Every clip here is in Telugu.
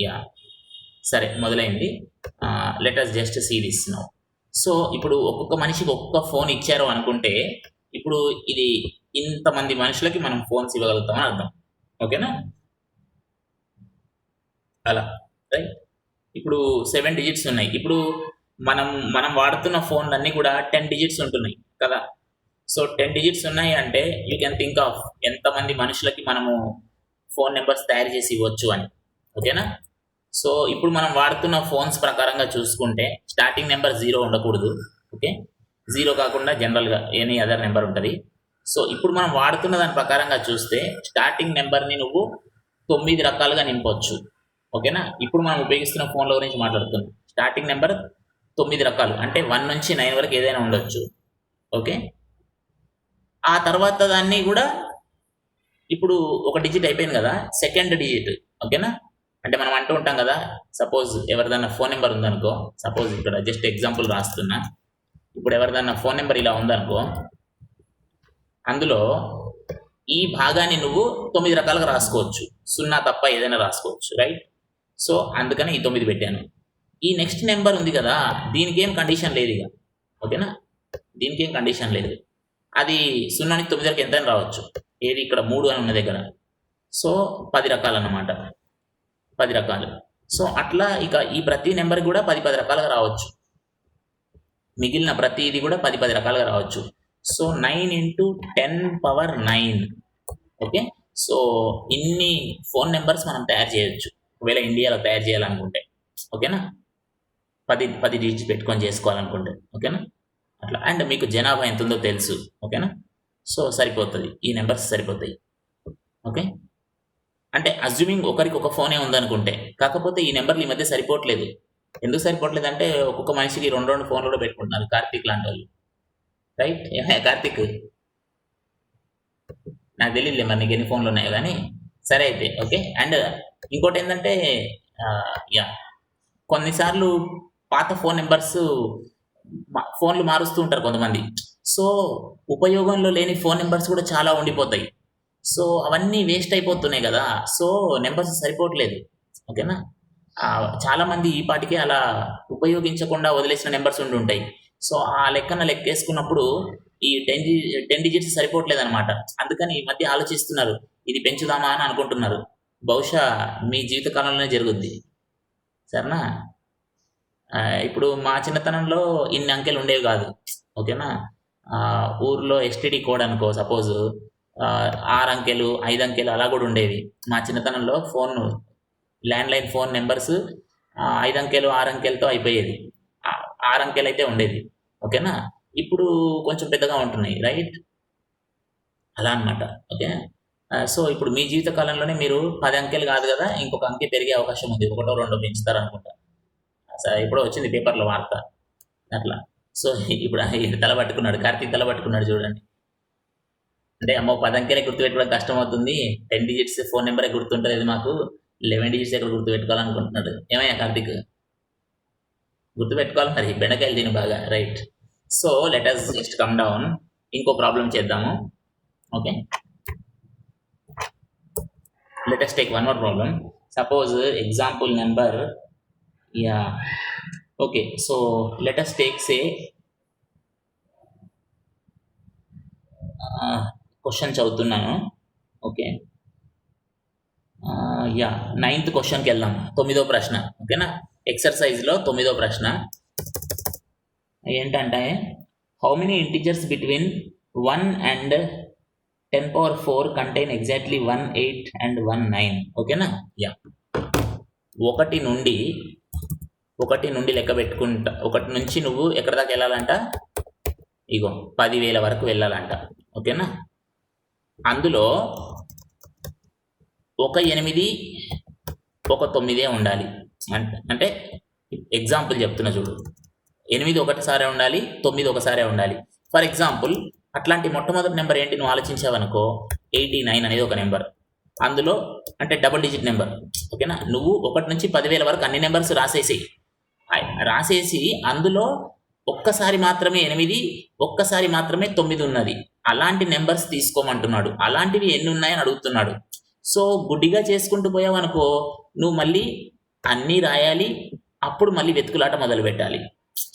యా. సరే మొదలైంది. Letters just see this now so ఇప్పుడు ఒక్కొక్క మనిషికి ఒక్కొక్క ఫోన్ ఇచ్చారు అనుకుంటే ఇప్పుడు ఇది ఇంతమంది మనుషులకి మనం ఫోన్స్ ఇవ్వగలుగుతామని అర్థం. ఓకేనా? అలా రైట్ ఇప్పుడు సెవెన్ డిజిట్స్ ఉన్నాయి. ఇప్పుడు మనం మనం వాడుతున్న ఫోన్లన్నీ కూడా టెన్ డిజిట్స్ ఉంటున్నాయి కదా? సో టెన్ డిజిట్స్ ఉన్నాయి అంటే యూ కెన్ థింక్ ఆఫ్ ఎంతమంది మనుషులకి మనము ఫోన్ నెంబర్స్ తయారు చేసి ఇవ్వచ్చు అని. ఓకేనా? సో ఇప్పుడు మనం వాడుతున్న ఫోన్స్ ప్రకారంగా చూసుకుంటే స్టార్టింగ్ నెంబర్ జీరో ఉండకూడదు ఓకే జీరో కాకుండా జనరల్గా ఎనీ అదర్ నెంబర్ ఉంటుంది. సో ఇప్పుడు మనం వాడుతున్న దాని ప్రకారంగా చూస్తే స్టార్టింగ్ నెంబర్ని నువ్వు తొమ్మిది రకాలుగా నింపవచ్చు ఓకేనా? ఇప్పుడు మనం ఉపయోగిస్తున్న ఫోన్ల గురించి మాట్లాడుతున్నాం. స్టార్టింగ్ నెంబర్ తొమ్మిది రకాలు అంటే వన్ నుంచి నైన్ వరకు ఏదైనా ఉండొచ్చు ఓకే? ఆ తర్వాత దాన్ని కూడా ఇప్పుడు ఒక డిజిట్ అయిపోయింది కదా సెకండ్ డిజిట్ ఓకేనా? అంటే మనం అంటూ ఉంటాం కదా సపోజ్ ఎవరిదన్నా ఫోన్ నెంబర్ ఉందనుకో సపోజ్ ఇక్కడ జస్ట్ ఎగ్జాంపుల్ రాస్తున్నా. ఇప్పుడు ఎవరిదన్నా ఫోన్ నెంబర్ ఇలా ఉందనుకో అందులో ఈ భాగాన్ని నువ్వు తొమ్మిది రకాలుగా రాసుకోవచ్చు. సున్నా తప్ప ఏదైనా రాసుకోవచ్చు రైట్ సో అందుకని ఈ తొమ్మిది పెట్టాను. ఈ నెక్స్ట్ నెంబర్ ఉంది కదా దీనికి ఏం కండిషన్ లేదు ఇక. ఓకేనా దీనికి ఏం కండిషన్ లేదు. అది సున్నానికి తొమ్మిది వరకు ఎంతైనా రావచ్చు. ఏది ఇక్కడ మూడు అని ఉన్న దగ్గర. సో పది రకాలు అన్నమాట పది రకాలు. సో అట్లా ఇక ఈ ప్రతి నెంబర్ కూడా పది పది రకాలుగా రావచ్చు. మిగిలిన ప్రతి ఇది కూడా పది పది రకాలుగా రావచ్చు. So nine into ten power nine. Okay? So ఇన్ని ఫోన్ నెంబర్స్ మనం తయారు చేయొచ్చు. ఒకవేళ ఇండియాలో తయారు చేయాలనుకుంటే. ఓకేనా? పది పది డిజిట్ పెట్టుకొని చేసుకోవాలనుకుంటే. ఓకేనా? అట్లా. అండ్ మీకు జనాభా ఎంత ఉందో తెలుసు. ఓకేనా? సో సరిపోతుంది. ఈ నెంబర్స్ సరిపోతాయి. ఓకే? అంటే అజ్యూమింగ్ ఒకరికి ఒక ఫోనే ఉందనుకుంటే. కాకపోతే ఈ నెంబర్లు ఈ మధ్య సరిపోవట్లేదు. ఎందుకు సరిపోవట్లేదు అంటే ఒక్కొక్క మనిషికి రెండు రెండు ఫోన్లు కూడా పెట్టుకుంటున్నారు కార్తీక్ లాంటి వాళ్ళు. రైట్ కార్తీక్? నాకు తెలియదులే మరి నీకు ఎన్ని ఫోన్లు ఉన్నాయో కానీ సరే అయితే ఓకే అండ్ ఇంకోటి ఏంటంటే యా. కొన్నిసార్లు పాత ఫోన్ నెంబర్స్ ఫోన్లు మారుస్తూ ఉంటారు కొంతమంది. సో ఉపయోగంలో లేని ఫోన్ నెంబర్స్ కూడా చాలా ఉండిపోతాయి. సో అవన్నీ వేస్ట్ అయిపోతున్నాయి కదా. సో నెంబర్స్ సరిపోవట్లేదు. ఓకేనా? చాలామంది చాలా మంది ఈ పాటికే అలా ఉపయోగించకుండా వదిలేసిన నెంబర్స్ ఉండి ఉంటాయి. సో ఆ లెక్కన లెక్కేసుకున్నప్పుడు ఈ టెన్ టెన్ డిజిట్స్ సరిపోవట్లేదు అనమాట అందుకని ఈ మధ్య ఆలోచిస్తున్నారు. ఇది పెంచుదామా అని అనుకుంటున్నారు. బహుశా మీ జీవితకాలంలోనే జరుగుద్ది. సరేనా? ఇప్పుడు మా చిన్నతనంలో ఇన్ని అంకెలు ఉండేవి కాదు. ఓకేనా? ఊర్లో ఎస్టీడీ కోడ్ అనుకో సపోజ్. ఆరు అంకెలు ఐదు అంకెలు అలా కూడా ఉండేవి. మా చిన్నతనంలో phone land line phone numbers ఐదు అంకెలు ఆరు అంకెలతో అయిపోయేది. ఆరు అంకెలు అయితే ఉండేది. ఓకేనా? ఇప్పుడు కొంచెం పెద్దగా ఉంటున్నాయి రైట్? అలా అన్నమాట ఓకే? సో ఇప్పుడు మీ జీవిత కాలంలోనే మీరు పది అంకెలు కాదు కదా ఇంకొక అంకె పెరిగే అవకాశం ఉంది. ఒకటో రెండో పెంచుతారు అనుకుంటా సరే ఇప్పుడు వచ్చింది పేపర్లో వార్త. అట్లా. సో ఇప్పుడు తల పట్టుకున్నాడు కార్తీక్ తల పట్టుకున్నాడు చూడండి. అంటే అమ్మ పది అంకెలే గుర్తుపెట్టుకోవడం కష్టం అవుతుంది టెన్ డిజిట్స్ ఫోన్ నెంబరే గుర్తుంటలేదు మాకు. లెవెన్ డిజిట్స్ ఎక్కడ గుర్తుపెట్టుకోవాలనుకుంటున్నాడు. ఏమయ్యా కార్తిక్? గుర్తుపెట్టుకోవాలి మరి. బెండకాయలు తిని బాగా. Right so let us just come down ఇంకో ప్రాబ్లం చేద్దాము. Okay let us take one more problem suppose example number yeah okay so let us take say question చదువుతున్నాను. ఓకే యా నైన్త్ క్వశ్చన్కి వెళ్దాం. తొమ్మిదో ప్రశ్న. ఓకేనా ఎక్సర్సైజ్లో తొమ్మిదో ప్రశ్న. ఏంటంటే how many integers between one and ten power four contain exactly one eight and one nine ఓకేనా యా ఒకటి నుండి ఒకటి నుండి లెక్క పెట్టుకుంటా ఒకటి నుంచి నువ్వు ఎక్కడ దాకా వెళ్ళాలంట? ఇగో పదివేల వరకు వెళ్ళాలంట. ఓకేనా అందులో ఒక ఎనిమిది ఒక తొమ్మిదే ఉండాలి. అంటే ఎగ్జాంపుల్ చెప్తున్నా చూడు. ఎనిమిది ఒకటిసారే ఉండాలి తొమ్మిది ఒకసారే ఉండాలి. ఫర్ ఎగ్జాంపుల్ అట్లాంటి మొట్టమొదటి నెంబర్ ఏంటి నువ్వు ఆలోచించావనుకో? ఎయిటీ నైన్ అనేది ఒక నెంబర్. అందులో అంటే డబుల్ డిజిట్ నెంబర్. ఓకేనా? నువ్వు ఒకటి నుంచి పదివేల వరకు అన్ని నెంబర్స్ రాసేసి రాసేసి అందులో ఒక్కసారి మాత్రమే ఎనిమిది ఒక్కసారి మాత్రమే తొమ్మిది ఉన్నది. అలాంటి నెంబర్స్ తీసుకోమంటున్నాడు. అలాంటివి ఎన్ని ఉన్నాయని అడుగుతున్నాడు. సో గుడ్డిగా చేసుకుంటూ పోయావనుకో నువ్వు మళ్ళీ అన్నీ రాయాలి అప్పుడు మళ్ళీ వెతుకులాట మొదలు పెట్టాలి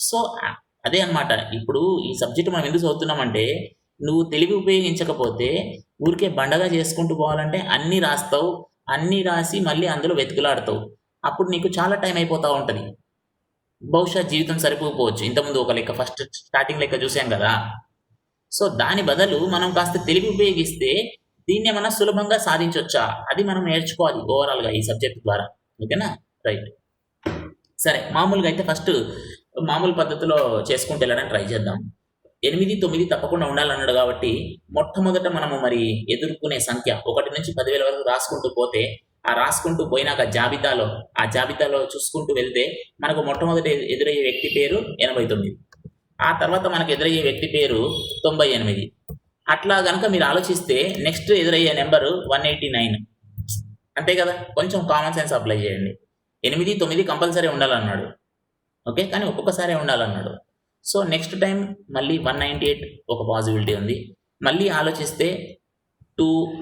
సో అదే అన్నమాట. ఇప్పుడు ఈ సబ్జెక్ట్ మనం ఎందుకు చదువుతున్నామంటే నువ్వు తెలివి ఉపయోగించకపోతే ఊరికే బండగా చేసుకుంటూ పోవాలంటే అన్నీ రాస్తావు అన్నీ రాసి మళ్ళీ అందులో వెతుకులాడతావు. అప్పుడు నీకు చాలా టైం అయిపోతూ ఉంటుంది. బహుశా జీవితం సరిపోకపోవచ్చు. ఇంతకుముందు ఒక లెక్క ఫస్ట్ స్టార్టింగ్ లెక్క చూసాం కదా. సో దాని బదులు మనం కాస్త తెలివి ఉపయోగిస్తే దీన్ని ఏమన్నా సులభంగా సాధించవచ్చా అది మనం నేర్చుకోవాలి ఓవరాల్గా ఈ సబ్జెక్ట్ ద్వారా. ఓకేనా? రైట్. సరే మామూలుగా అయితే ఫస్ట్ మామూలు పద్ధతిలో చేసుకుంటూ వెళ్ళడానికి ట్రై చేద్దాం. ఎనిమిది తొమ్మిది తప్పకుండా ఉండాలన్నాడు కాబట్టి మొట్టమొదట మనము మరి ఎదుర్కొనే సంఖ్య ఒకటి నుంచి పదివేల వరకు రాసుకుంటూ పోతే ఆ రాసుకుంటూ పోయినాక జాబితాలో ఆ జాబితాలో చూసుకుంటూ వెళ్తే మనకు మొట్టమొదటి ఎదురయ్యే వ్యక్తి పేరు ఎనభై తొమ్మిది. ఆ తర్వాత మనకు ఎదురయ్యే వ్యక్తి పేరు తొంభై ఎనిమిది. అట్లా కనుక మీరు ఆలోచిస్తే నెక్స్ట్ ఎదురయ్యే నెంబరు వన్ ఎయిటీ నైన్. అంతే కదా? కొంచెం కామన్ సెన్స్ అప్లై చేయండి. ఎనిమిది తొమ్మిది కంపల్సరీ ఉండాలన్నాడు. ఓకే? కానీ ఒక్కొక్కసారి ఉండాలన్నాడు. సో నెక్స్ట్ టైం మళ్ళీ వన్ నైంటీ ఎయిట్ ఒక పాసిబిలిటీ ఉంది. మళ్ళీ ఆలోచిస్తే టూ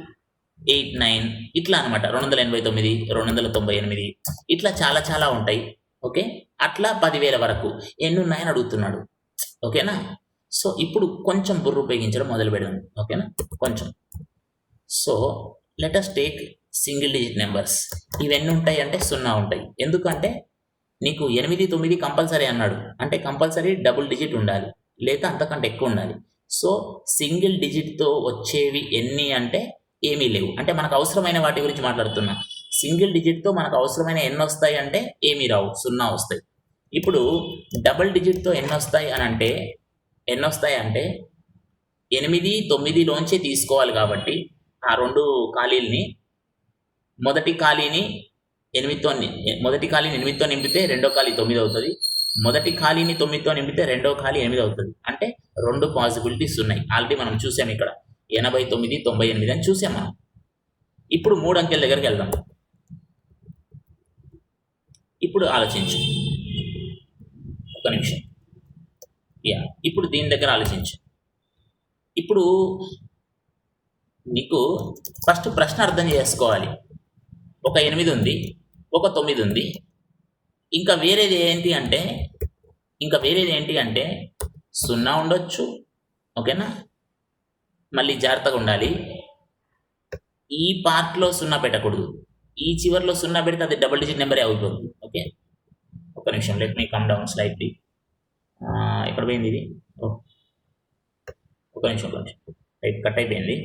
ఎయిట్ నైన్. ఇట్లా అనమాట రెండు వందల ఎనభై తొమ్మిది రెండు వందల తొంభై ఎనిమిది. ఇట్లా చాలా చాలా ఉంటాయి. ఓకే? అట్లా పదివేల వరకు. ఎన్నున్నాయని అడుగుతున్నాడు. ఓకేనా? సో ఇప్పుడు కొంచెం బుర్ర ఉపయోగించడం మొదలు పెడదాం ఓకేనా? కొంచెం. So let us take single digit numbers ఇవన్నీ ఉంటాయి అంటే సున్నా ఉంటాయి. ఎందుకంటే నీకు ఎనిమిది తొమ్మిది కంపల్సరీ అన్నాడు. అంటే కంపల్సరీ డబుల్ డిజిట్ ఉండాలి. లేదా అంతకంటే ఎక్కువ ఉండాలి. సో సింగిల్ డిజిట్తో వచ్చేవి ఎన్ని అంటే ఏమీ లేవు. అంటే మనకు అవసరమైన వాటి గురించి మాట్లాడుతున్నా. సింగిల్ డిజిట్తో మనకు అవసరమైన ఎన్ని వస్తాయి అంటే ఏమీ రావు. సున్నా వస్తాయి. ఇప్పుడు డబల్ డిజిట్తో ఎన్ని వస్తాయి అని అంటే ఎన్ని వస్తాయి అంటే ఎనిమిది తొమ్మిదిలోంచి తీసుకోవాలి కాబట్టి ఆ రెండు ఖాళీలని మొదటి ఖాళీని ఎనిమిదితో మొదటి ఖాళీని ఎనిమిదితో నింపితే రెండో ఖాళీ తొమ్మిది అవుతుంది. మొదటి ఖాళీని తొమ్మిదితో నింపితే రెండో ఖాళీ ఎనిమిది అవుతుంది. అంటే రెండు పాసిబిలిటీస్ ఉన్నాయి. ఆల్రెడీ మనం చూసాం ఇక్కడ. ఎనభై తొమ్మిది తొంభై ఎనిమిది అని చూసాం మనం. ఇప్పుడు మూడు అంకెల దగ్గరికి వెళ్దాం. ఇప్పుడు ఆలోచించు. ఒక నిమిషం. యా ఇప్పుడు దీని దగ్గర ఆలోచించు. ఇప్పుడు నీకు ఫస్ట్ ప్రశ్న అర్థం చేసుకోవాలి. ఒక ఎనిమిది ఉంది ఒక తొమ్మిది ఉంది. ఇంకా వేరేది ఏంటి అంటే ఇంకా వేరేది ఏంటి అంటే సున్నా ఉండొచ్చు ఓకేనా? మళ్ళీ జాగ్రత్తగా ఉండాలి. ఈ పార్ట్లో సున్నా పెట్టకూడదు. ఈ చివర్లో సున్నా పెడితే అది డబుల్ డిజిట్ నెంబరే అవుతుంది ఒక నిమిషం let me come down slightly ఎక్కడ పోయింది ఇది? ఓ. ఒక నిమిషం ఒక నిమిషం. రైట్ కట్ అయిపోయింది.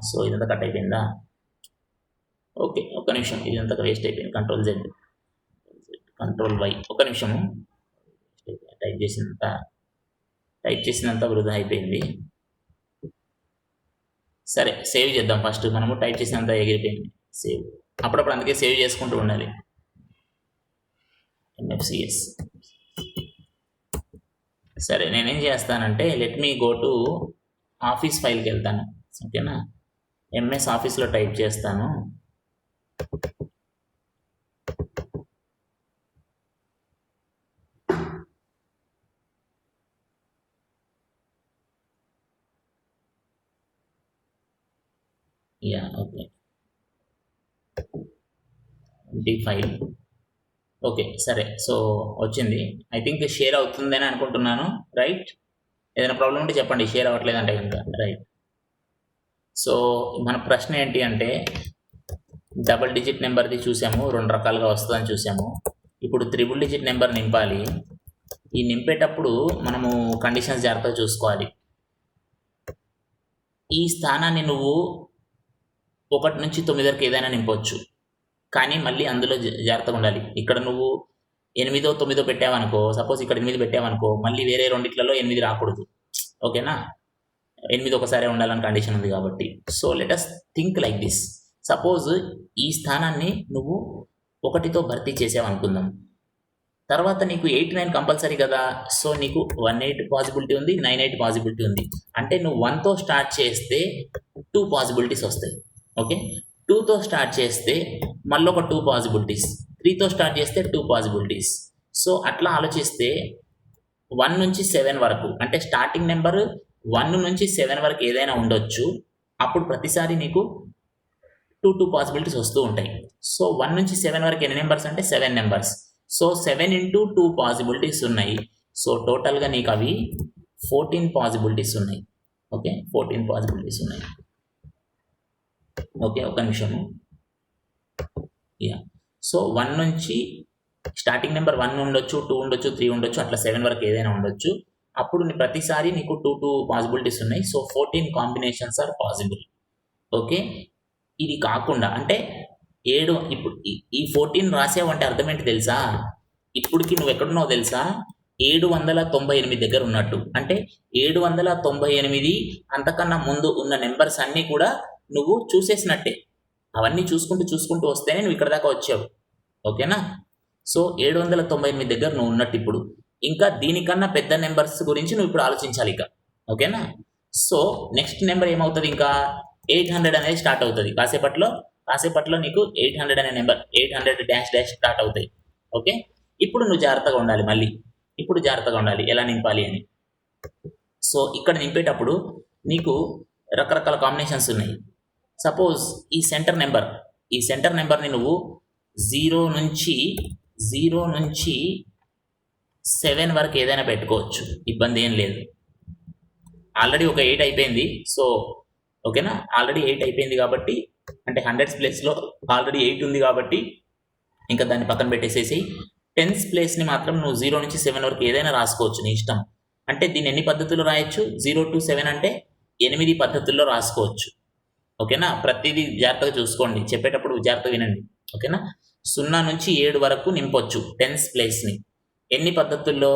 సో ఇదంతా కట్ అయిపోయిందా? ఓకే ఒక నిమిషం. ఇదంతా వేస్ట్ అయిపోయింది. కంట్రోల్ జెడ్ కంట్రోల్ వై ఒక నిమిషము. టైప్ చేసినంత టైప్ చేసినంత వృధా అయిపోయింది. సరే సేవ్ చేద్దాం ఫస్ట్ మనము టైప్ చేసినంత ఎగిరిపోయింది. సేవ్ అప్పుడప్పుడు అందుకే సేవ్ చేసుకుంటూ ఉండాలి. ఎంఎఫ్సిఎస్ సరే నేనేం చేస్తానంటే let me go to office ఫైల్కి వెళ్తాను. ఓకేనా ఎంఎస్ ఆఫీస్లో టైప్ చేస్తాను. Yeah okay the file okay సరే. సో వచ్చింది. ఐ థింక్ షేర్ అవుతుందని అనుకుంటున్నాను. రైట్ ఏదైనా ప్రాబ్లం ఉంటే చెప్పండి. షేర్ అవ్వట్లేదు అంటే కనుక. రైట్ సో మన ప్రశ్న ఏంటి అంటే డబల్ డిజిట్ నెంబర్ది చూసాము. రెండు రకాలుగా వస్తుందని చూసాము. ఇప్పుడు త్రిబుల్ డిజిట్ నెంబర్ నింపాలి. ఈ నింపేటప్పుడు మనము కండిషన్స్ జాగ్రత్తగా చూసుకోవాలి. ఈ స్థానాన్ని నువ్వు ఒకటి నుంచి తొమ్మిది వరకు ఏదైనా నింపవచ్చు కానీ మళ్ళీ అందులో జాగ్రత్తగా ఉండాలి. ఇక్కడ నువ్వు ఎనిమిదో తొమ్మిదో పెట్టావనుకో సపోజ్ ఇక్కడ ఎనిమిది పెట్టావనుకో మళ్ళీ వేరే రెండిట్లలో ఎనిమిది రాకూడదు. ఓకేనా? ఎనిమిది ఒకసారి ఉండాలని కండిషన్ ఉంది కాబట్టి. So let us think like this suppose ఈ స్థానాన్ని నువ్వు ఒకటితో భర్తీ చేసావు అనుకుందాం తర్వాత నీకు ఎయిట్ నైన్ కంపల్సరీ కదా. సో నీకు వన్ ఎయిట్ పాసిబిలిటీ ఉంది నైన్ ఎయిట్ పాసిబిలిటీ ఉంది. అంటే నువ్వు వన్తో స్టార్ట్ చేస్తే టూ పాసిబిలిటీస్ వస్తాయి. ఓకే? టూతో స్టార్ట్ చేస్తే మళ్ళీ ఒక టూ పాసిబిలిటీస్. త్రీతో స్టార్ట్ చేస్తే టూ పాసిబిలిటీస్. సో అట్లా ఆలోచిస్తే వన్ నుంచి సెవెన్ వరకు అంటే స్టార్టింగ్ నెంబర్ వన్ నుంచి సెవెన్ వరకు ఏదైనా ఉండొచ్చు. అప్పుడు ప్రతిసారి నీకు టూ టూ పాసిబిలిటీస్ వస్తూ ఉంటాయి. సో వన్ నుంచి సెవెన్ వరకు ఎన్ని నెంబర్స్ అంటే seven numbers. So seven into two possibilities ఉన్నాయి. సో టోటల్గా నీకు అవి ఫోర్టీన్ పాసిబిలిటీస్ ఉన్నాయి. ఓకే? ఫోర్టీన్ పాసిబిలిటీస్ ఉన్నాయి. ఓకే ఒక నిమిషము. యా సో వన్ నుంచి స్టార్టింగ్ నెంబర్ వన్ ఉండొచ్చు టూ ఉండొచ్చు త్రీ ఉండొచ్చు అట్లా సెవెన్ వరకు ఏదైనా ఉండొచ్చు. అప్పుడు నీ ప్రతిసారి నీకు టూ టూ పాసిబిలిటీస్ ఉన్నాయి. So fourteen combinations are possible okay? ఇది కాకుండా అంటే ఏడు ఇప్పుడు ఈ- ఈ ఫోర్టీన్ రాసావంటే అర్థం ఏంటి తెలుసా? ఇప్పటికి నువ్వు ఎక్కడున్నావు తెలుసా? ఏడు వందల తొంభై ఎనిమిది దగ్గర ఉన్నట్టు. అంటే ఏడు వందల తొంభై ఎనిమిది అంతకన్నా ముందు ఉన్న నెంబర్స్ అన్నీ కూడా నువ్వు చూసేసినట్టే. అవన్నీ చూసుకుంటూ చూసుకుంటూ వస్తేనే నువ్వు ఇక్కడ దాకా వచ్చావు. ఓకేనా? సో ఏడు వందల తొంభై ఎనిమిది దగ్గర నువ్వు ఉన్నట్టు ఇప్పుడు. ఇంకా దీనికన్నా పెద్ద నెంబర్స్ గురించి నువ్వు ఇప్పుడు ఆలోచించాలి ఇక. ఓకేనా? సో నెక్స్ట్ నెంబర్ ఏమవుతుంది ఇంకా? ఎయిట్ హండ్రెడ్ అనేది స్టార్ట్ అవుతుంది. కాసేపట్లో కాసేపట్లో నీకు ఎయిట్ హండ్రెడ్ అనే number eight hundred dash dash start అవుతాయి. ఓకే? ఇప్పుడు నువ్వు జాగ్రత్తగా ఉండాలి మళ్ళీ. ఇప్పుడు జాగ్రత్తగా ఉండాలి. ఎలా నింపాలి అని. సో ఇక్కడ నింపేటప్పుడు నీకు రకరకాల కాంబినేషన్స్ ఉన్నాయి. సపోజ్ ఈ సెంటర్ నెంబర్ ఈ సెంటర్ నెంబర్ని నువ్వు జీరో నుంచి జీరో నుంచి సెవెన్ వరకు ఏదైనా పెట్టుకోవచ్చు. ఇబ్బంది ఏం లేదు. ఆల్రెడీ ఒక ఎయిట్ అయిపోయింది. సో ఓకేనా ఆల్రెడీ ఎయిట్ అయిపోయింది కాబట్టి అంటే హండ్రెడ్స్ ప్లేస్లో ఆల్రెడీ ఎయిట్ ఉంది కాబట్టి ఇంకా దాన్ని పక్కన పెట్టేసేసి టెన్స్ ప్లేస్ని మాత్రం నువ్వు జీరో నుంచి సెవెన్ వరకు ఏదైనా రాసుకోవచ్చు నీ ఇష్టం. అంటే దీన్ని ఎన్ని పద్ధతుల్లో రాయొచ్చు? జీరో టు సెవెన్ అంటే ఎనిమిది పద్ధతుల్లో రాసుకోవచ్చు. ఓకేనా? ప్రతిదీ జాగ్రత్తగా చూసుకోండి. చెప్పేటప్పుడు జాగ్రత్తగా వినండి. ఓకేనా? సున్నా నుంచి ఏడు వరకు నింపొచ్చు. టెన్స్ ప్లేస్ని ఎన్ని పద్ధతుల్లో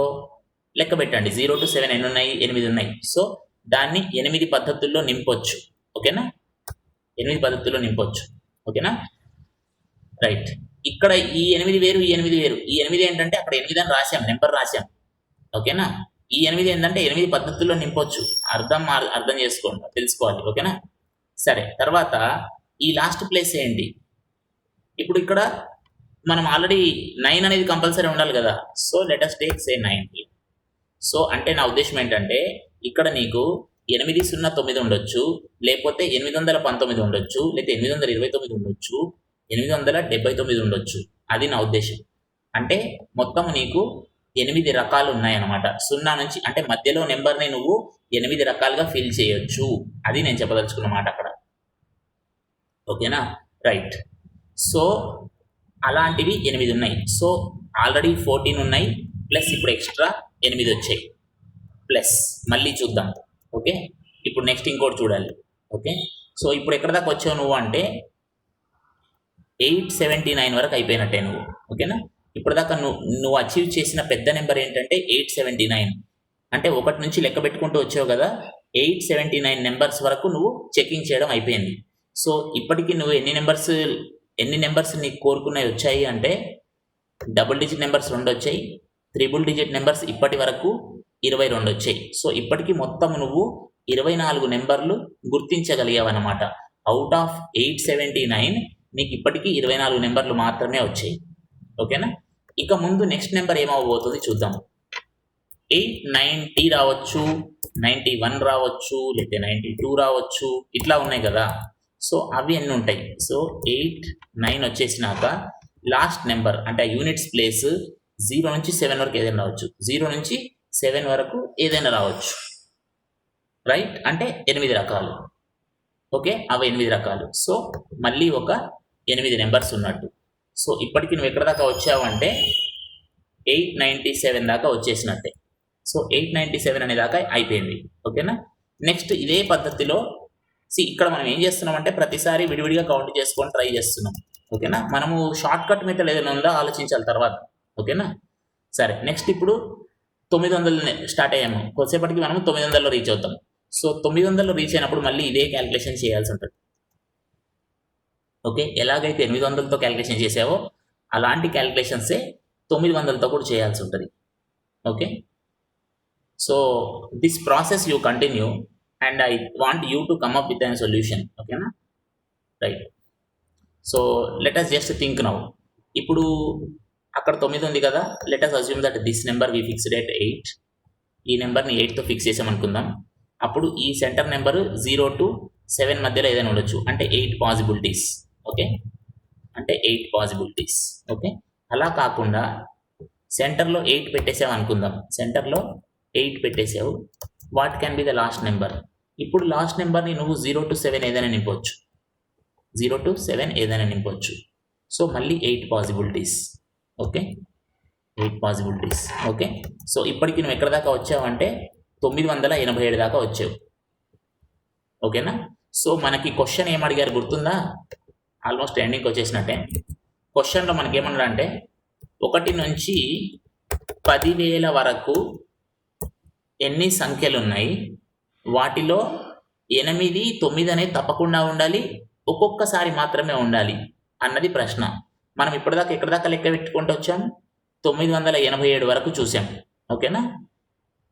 లెక్క పెట్టండి? జీరో టు సెవెన్ ఎన్ని ఉన్నాయి ఎనిమిది ఉన్నాయి. సో దాన్ని ఎనిమిది పద్ధతుల్లో నింపొచ్చు. ఓకేనా? ఎనిమిది పద్ధతుల్లో నింపొచ్చు. ఓకేనా? రైట్. ఇక్కడ ఈ ఎనిమిది వేరు ఈ ఎనిమిది వేరు. ఈ ఎనిమిది ఏంటంటే అక్కడ ఎనిమిది అని రాశాం. నెంబర్ రాశాం. ఓకేనా? ఈ ఎనిమిది ఏంటంటే ఎనిమిది పద్ధతుల్లో నింపొచ్చు. అర్థం అర్థం చేసుకోండి. తెలుసుకోవాలి. ఓకేనా? సరే తర్వాత ఈ లాస్ట్ ప్లేస్ ఏంటి? ఇప్పుడు ఇక్కడ మనం ఆల్రెడీ నైన్ అనేది కంపల్సరీ ఉండాలి కదా. So let us take say nine so అంటే నా ఉద్దేశం ఏంటంటే ఇక్కడ నీకు ఎనిమిది సున్నా తొమ్మిది ఉండొచ్చు లేకపోతే ఎనిమిది వందల పంతొమ్మిది ఉండొచ్చు లేకపోతే ఎనిమిది వందల ఇరవై తొమ్మిది ఉండొచ్చు ఎనిమిది వందల డెబ్బై తొమ్మిది ఉండొచ్చు. అది నా ఉద్దేశం. అంటే మొత్తం నీకు ఎనిమిది రకాలు ఉన్నాయన్నమాట. సున్నా నుంచి అంటే మధ్యలో నెంబర్ని నువ్వు ఎనిమిది రకాలుగా ఫిల్ చేయొచ్చు. అది నేను చెప్పదలుచుకున్న మాట అక్కడ. ఓకేనా? రైట్. సో అలాంటివి ఎనిమిది ఉన్నాయి. సో ఆల్రెడీ ఫోర్టీన్ ఉన్నాయి. ప్లస్ ఇప్పుడు ఎక్స్ట్రా ఎనిమిది వచ్చాయి. ప్లస్ మళ్ళీ చూద్దాం. ఓకే? ఇప్పుడు నెక్స్ట్ ఇంకోటి చూడాలి. ఓకే? సో ఇప్పుడు ఎక్కడ దాకా వచ్చావు నువ్వు అంటే ఎయిట్ సెవెంటీ నైన్ వరకు అయిపోయినట్టే నువ్వు. ఓకేనా? ఇప్పుడు దాకా నువ్వు నువ్వు అచీవ్ చేసిన పెద్ద నెంబర్ ఏంటంటే ఎయిట్ సెవెంటీ నైన్. అంటే ఒకటి నుంచి లెక్క పెట్టుకుంటూ వచ్చావు కదా ఎయిట్ సెవెంటీ నైన్ నెంబర్స్ వరకు నువ్వు చెకింగ్ చేయడం అయిపోయింది. సో ఇప్పటికి నువ్వు ఎన్ని నెంబర్స్ ఎన్ని నెంబర్స్ నీకు కోరుకున్నాయి వచ్చాయి అంటే డబుల్ డిజిట్ నెంబర్స్ రెండు వచ్చాయి త్రిబుల్ డిజిట్ నెంబర్స్ ఇప్పటి వరకు ఇరవై రెండు వచ్చాయి. సో ఇప్పటికీ మొత్తం నువ్వు ఇరవై నాలుగు నెంబర్లు గుర్తించగలిగావన్నమాట out of eight seventy nine నీకు ఇప్పటికీ ఇరవై నాలుగు నెంబర్లు మాత్రమే వచ్చాయి. ఓకేనా? ఇక ముందు నెక్స్ట్ నెంబర్ ఏమవబోతుంది చూద్దాం. ఎయిట్ నైంటీ రావచ్చు నైంటీ వన్ రావచ్చు లేకపోతే నైంటీ టూ రావచ్చు ఇట్లా ఉన్నాయి కదా. సో అవి అన్నీ ఉంటాయి? సో ఎయిట్ నైన్ వచ్చేసినాక లాస్ట్ నెంబర్ అంటే ఆ యూనిట్స్ ప్లేస్ జీరో నుంచి సెవెన్ వరకు ఏదైనా రావచ్చు. జీరో నుంచి సెవెన్ వరకు ఏదైనా రావచ్చు. రైట్? అంటే ఎనిమిది రకాలు. ఓకే? అవి ఎనిమిది రకాలు. సో మళ్ళీ ఒక ఎనిమిది నెంబర్స్ ఉన్నట్టు. సో ఇప్పటికి నువ్వు ఎక్కడ దాకా వచ్చావంటే ఎయిట్ నైంటీ సెవెన్ దాకా వచ్చేసినట్టే. సో ఎయిట్ నైంటీ సెవెన్ అనే దాకా అయిపోయింది. ఓకేనా? నెక్స్ట్ ఇదే పద్ధతిలో సి ఇక్కడ మనం ఏం చేస్తున్నామంటే ప్రతిసారి విడివిడిగా కౌంట్ చేసుకొని ట్రై చేస్తున్నాం. ఓకేనా? మనము షార్ట్ కట్ మెథడ్ ఏదైనా ఉందో ఆలోచించాలి తర్వాత. ఓకేనా? సరే నెక్స్ట్ ఇప్పుడు తొమ్మిది వందలు స్టార్ట్ అయ్యాము. కొద్దిసేపటికి మనం తొమ్మిది వందలు రీచ్ అవుతాం. సో తొమ్మిది వందలు రీచ్ అయినప్పుడు మళ్ళీ ఇదే క్యాలిక్యులేషన్ చేయాల్సి ఉంటుంది. ఓకే? ఎలాగైతే ఎనిమిది వందలతో క్యాలిక్యులేషన్ చేసావో అలాంటి క్యాలిక్యులేషన్సే తొమ్మిది వందలతో కూడా చేయాల్సి ఉంటుంది. Okay? So this process you continue and I want you to come up with an solution ఓకేనా right so let us just think now ఇప్పుడు అక్కడ తొమ్మిది ఉంది కదా let us assume that this number we fixed at eight ఈ నెంబర్ని ఎయిట్తో ఫిక్స్ చేసామనుకుందాం అప్పుడు ఈ centre number zero to seven మధ్యలో ఏదైనా ఉండొచ్చు. అంటే ఎయిట్ పాసిబిలిటీస్ ఓకే అంటే ఎయిట్ పాసిబిలిటీస్ ఓకే అలా కాకుండా సెంటర్లో ఎయిట్ పెట్టేసావు అనుకుందాం. సెంటర్లో eight పెట్టేసావు. What can be the last number ఇప్పుడు లాస్ట్ నెంబర్ని నువ్వు జీరో టు సెవెన్ ఏదైనా నింపొచ్చు. జీరో టు సెవెన్ ఏదైనా నింపొచ్చు. సో మళ్ళీ eight possibilities okay eight possibilities okay so ఇప్పటికి నువ్వు ఎక్కడ దాకా వచ్చావంటే తొమ్మిది వందల ఎనభై ఏడు దాకా వచ్చావు. ఓకేనా సో మనకి క్వశ్చన్ ఏం అడిగారు గుర్తుందా? ఆల్మోస్ట్ ఎండింగ్కి వచ్చేసినట్టే. క్వశ్చన్లో మనకి ఏమన్నాడు అంటే ఒకటి నుంచి పదివేల వరకు ఎన్ని సంఖ్యలు ఉన్నాయి వాటిలో ఎనిమిది తొమ్మిది అనేది తప్పకుండా ఉండాలి. ఒక్కొక్కసారి మాత్రమే ఉండాలి అన్నది ప్రశ్న. మనం ఇప్పటిదాకా ఎక్కడ దాకా లెక్క పెట్టుకుంటూ వచ్చాం? తొమ్మిది వందల ఎనభై ఏడు వరకు చూసాం. ఓకేనా?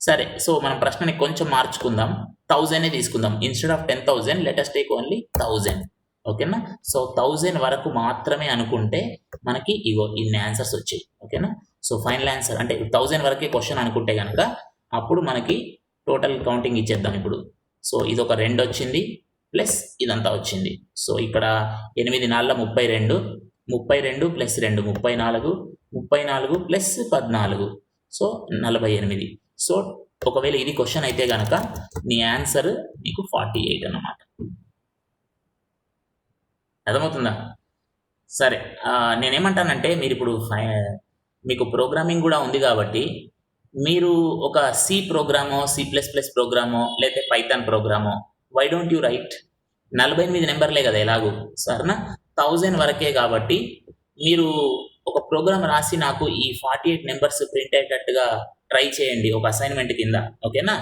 సరే సో మనం ప్రశ్నని కొంచెం మార్చుకుందాం. థౌజండ్ తీసుకుందాం. Instead of ten thousand let us take only thousand ఓకేనా? సో థౌజండ్ వరకు మాత్రమే అనుకుంటే మనకి ఇగో ఇన్ని ఆన్సర్స్ వచ్చాయి. ఓకేనా? సో ఫైనల్ ఆన్సర్ అంటే థౌజండ్ వరకే క్వశ్చన్ అనుకుంటే కనుక అప్పుడు మనకి టోటల్ కౌంటింగ్ ఇచ్చేద్దాం ఇప్పుడు. సో ఇది ఒక రెండు వచ్చింది ప్లస్ ఇదంతా వచ్చింది. సో ఇక్కడ ఎనిమిది నాలుగు ముప్పై రెండు ముప్పై రెండు ప్లస్ రెండు ముప్పై నాలుగు ముప్పై నాలుగు ప్లస్ పద్నాలుగు. సో నలభై ఎనిమిది. సో ఒకవేళ ఇది క్వశ్చన్ అయితే కనుక నీ ఆన్సర్ నీకు ఫార్టీ ఎయిట్ అన్నమాట. అర్థమవుతుందా? సరే నేనేమంటానంటే మీరు ఇప్పుడు మీకు ప్రోగ్రామింగ్ కూడా ఉంది కాబట్టి మీరు ఒక సి ప్రోగ్రామో సి ప్లస్ ప్లస్ ప్రోగ్రామో లేకపోతే పైథాన్ ప్రోగ్రామో వై డోంట్ యూ రైట్ నలభై ఎనిమిది నెంబర్లే కదా ఎలాగూ సరేనా థౌజండ్ వరకే కాబట్టి మీరు ఒక ప్రోగ్రామ్ రాసి నాకు ఈ ఫార్టీ ఎయిట్ నెంబర్స్ ప్రింట్ అయ్యేటట్టుగా ట్రై చేయండి ఒక అసైన్మెంట్ కింద ఓకేనా?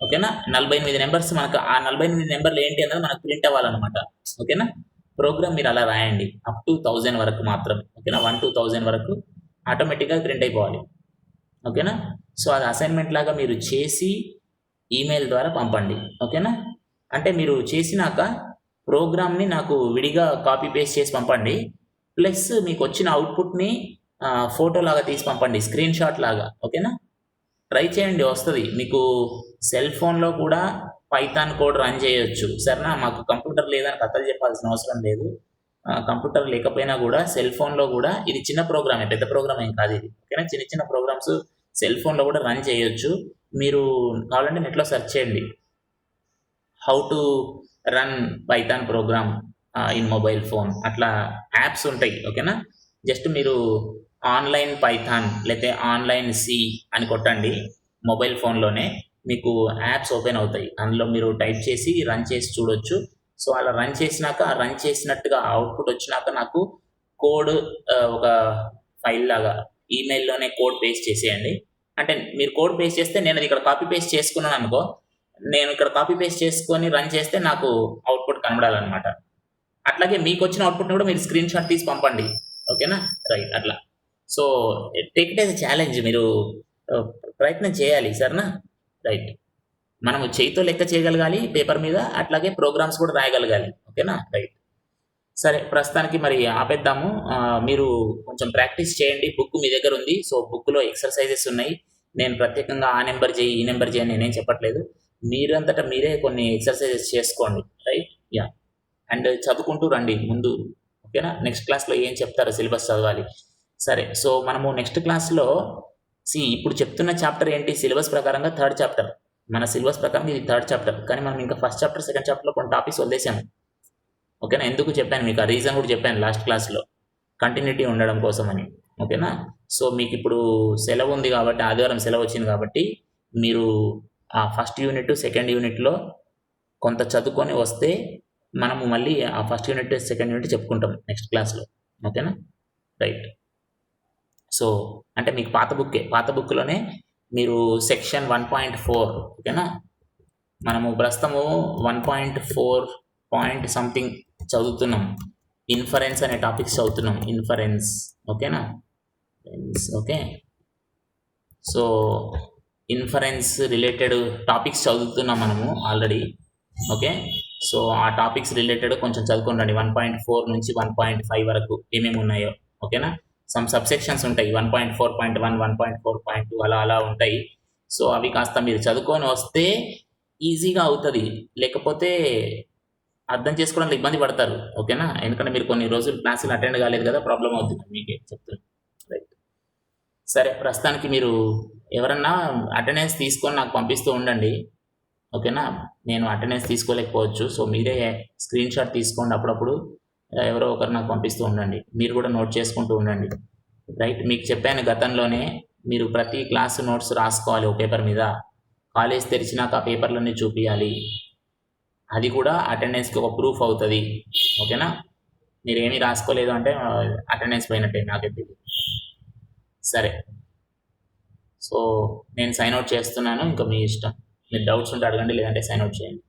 ఓకేనా? నలభై ఎనిమిది నెంబర్స్ మనకు ఆ నలభై ఎనిమిది నెంబర్లు ఏంటి అన్నది మనకు ప్రింట్ అవ్వాలన్నమాట ఓకేనా? ప్రోగ్రామ్ మీరు అలా రాయండి అప్ టు థౌజండ్ వరకు మాత్రం ఓకేనా? వన్ టూ థౌజండ్ వరకు ఆటోమేటిక్గా ప్రింట్ అయిపోవాలి. ఓకేనా? సో అది అసైన్మెంట్ లాగా మీరు చేసి ఈమెయిల్ ద్వారా పంపండి. ఓకేనా? అంటే మీరు చేసినాక ప్రోగ్రామ్ని నాకు విడిగా కాపీ పేస్ట్ చేసి పంపండి. ప్లస్ మీకు వచ్చిన అవుట్పుట్ని ఫోటో లాగా తీసి పంపండి. స్క్రీన్ షాట్ లాగా. ఓకేనా? ట్రై చేయండి వస్తుంది. మీకు సెల్ ఫోన్లో కూడా పైథాన్ కోడ్ రన్ చేయొచ్చు. సరేనా? మాకు కంప్యూటర్ లేదని కథలు చెప్పాల్సిన అవసరం లేదు. కంప్యూటర్ లేకపోయినా కూడా సెల్ ఫోన్లో కూడా ఇది చిన్న ప్రోగ్రామే పెద్ద ప్రోగ్రామ్ ఏం కాదు ఇది. ఓకేనా? చిన్న చిన్న ప్రోగ్రామ్స్ సెల్ ఫోన్లో కూడా రన్ చేయొచ్చు. మీరు కావాలంటే నెట్లో సెర్చ్ చేయండి. How to run Python program in mobile phone అట్లా యాప్స్ ఉంటాయి ఓకేనా? జస్ట్ మీరు ఆన్లైన్ పైథాన్ లేకపోతే ఆన్లైన్ సి అని కొట్టండి మొబైల్ ఫోన్లోనే మీకు యాప్స్ ఓపెన్ అవుతాయి. అందులో మీరు టైప్ చేసి రన్ చేసి చూడొచ్చు. సో అలా రన్ చేసినాక రన్ చేసినట్టుగా అవుట్పుట్ వచ్చినాక నాకు కోడ్ ఒక ఫైల్ లాగా ఈమెయిల్లోనే కోడ్ పేస్ట్ చేసేయండి. అంటే మీరు కోడ్ పేస్ట్ చేస్తే నేను అది ఇక్కడ కాపీ పేస్ట్ చేసుకున్నాను అనుకో నేను ఇక్కడ కాపీ పేస్ట్ చేసుకొని రన్ చేస్తే నాకు అవుట్పుట్ కనబడాలన్నమాట. అట్లాగే మీకు వచ్చిన అవుట్పుట్ని కూడా మీరు స్క్రీన్ షాట్ తీసి పంపండి. ఓకేనా రైట్ అట్లా. So take it as challenge మీరు uh, ప్రయత్నం చేయాలి సరేనా రైట్ మనము చేయితో లెక్క చేయగలగాలి పేపర్ మీద అట్లాగే ప్రోగ్రామ్స్ కూడా రాయగలగాలి. ఓకేనా రైట్ సరే ప్రస్తుతానికి మరి ఆపేద్దాము. మీరు కొంచెం ప్రాక్టీస్ చేయండి. బుక్ మీ దగ్గర ఉంది. సో బుక్లో ఎక్సర్సైజెస్ ఉన్నాయి. నేను ప్రత్యేకంగా ఆ నెంబర్ చేయి ఈ నెంబర్ చేయి నేనేం చెప్పట్లేదు. మీరంతటా మీరే కొన్ని ఎక్సర్సైజెస్ చేసుకోండి. రైట్? యా. అండ్ చదువుకుంటూ రండి ముందు. ఓకేనా? నెక్స్ట్ క్లాస్లో ఏం చెప్తారో సిలబస్ చదవాలి. సరే సో మనము నెక్స్ట్ క్లాస్లో సి ఇప్పుడు చెప్తున్న చాప్టర్ ఏంటి? సిలబస్ ప్రకారంగా థర్డ్ చాప్టర్. మన సిలబస్ ప్రకారం ఇది థర్డ్ చాప్టర్. కానీ మనం ఇంకా ఫస్ట్ చాప్టర్ సెకండ్ చాప్టర్లో కొన్ని టాపిక్స్ వదిలేసాము. ఓకేనా? ఎందుకు చెప్పాను? మీకు ఆ రీజన్ కూడా చెప్పాను లాస్ట్ క్లాస్లో కంటిన్యూటీ ఉండడం కోసమని. ఓకేనా? సో మీకు ఇప్పుడు సెలవు ఉంది కాబట్టి ఆదివారం సెలవు వచ్చింది కాబట్టి మీరు ఆ ఫస్ట్ యూనిట్ సెకండ్ యూనిట్లో కొంత చదువుకొని వస్తే మనము మళ్ళీ ఆ ఫస్ట్ యూనిట్ సెకండ్ యూనిట్ చెప్పుకుంటాం నెక్స్ట్ క్లాస్లో ఓకేనా? రైట్ సో అంటే మీకు పాత బుక్కే పాత బుక్లోనే మీరు సెక్షన్ వన్ పాయింట్ ఫోర్ ఓకేనా? మనము ప్రస్తుతము one point four point something చదువుతున్నాం. ఇన్ఫరెన్స్ అనే టాపిక్స్ చదువుతున్నాం. ఇన్ఫరెన్స్ ఓకేనా? Okay. So inference related topics చదువుతున్నాం మనము ఆల్రెడీ ఓకే? సో ఆ టాపిక్స్ రిలేటెడ్ కొంచెం చదువుకోండి వన్ పాయింట్ ఫోర్ నుంచి వన్ పాయింట్ ఫైవ్ వరకు ఏమేమి ఉన్నాయో. ఓకేనా? సమ్ సబ్సెక్షన్స్ ఉంటాయి. One point four point one one point four point two అలా అలా ఉంటాయి. సో అవి కాస్త మీరు చదువుకొని వస్తే ఈజీగా అవుతుంది. లేకపోతే అర్థం చేసుకోవడానికి ఇబ్బంది పడతారు ఓకేనా? ఎందుకంటే మీరు కొన్ని రోజులు క్లాసులు అటెండ్ కాలేదు కదా ప్రాబ్లం అవుతుంది మీకే చెప్తాను రైట్ సరే ప్రస్తుతానికి మీరు ఎవరన్నా అటెండెన్స్ తీసుకొని నాకు పంపిస్తూ ఉండండి ఓకేనా? నేను అటెండెన్స్ తీసుకోలేకపోవచ్చు సో మీరే స్క్రీన్ షాట్ తీసుకోండి అప్పుడప్పుడు. ఎవరో ఒకరు నాకు పంపిస్తూ ఉండండి. మీరు కూడా నోట్ చేసుకుంటూ ఉండండి. రైట్ మీకు చెప్పాను గతంలోనే మీరు ప్రతి క్లాస్ నోట్స్ రాసుకోవాలి ఒక పేపర్ మీద. కాలేజ్ తెరిచినాక ఆ పేపర్లన్నీ చూపించాలి అది కూడా అటెండెన్స్కి ఒక ప్రూఫ్ అవుతుంది. ఓకేనా? మీరు ఏమీ రాసుకోలేదు అంటే అటెండెన్స్ పోయినట్టే నాకు తెలియదు సరే. సో నేను సైన్ అవుట్ చేస్తున్నాను. ఇంకా మీ ఇష్టం. మీరు డౌట్స్ ఉంటే అడగండి లేదంటే సైన్ అవుట్ చేయండి.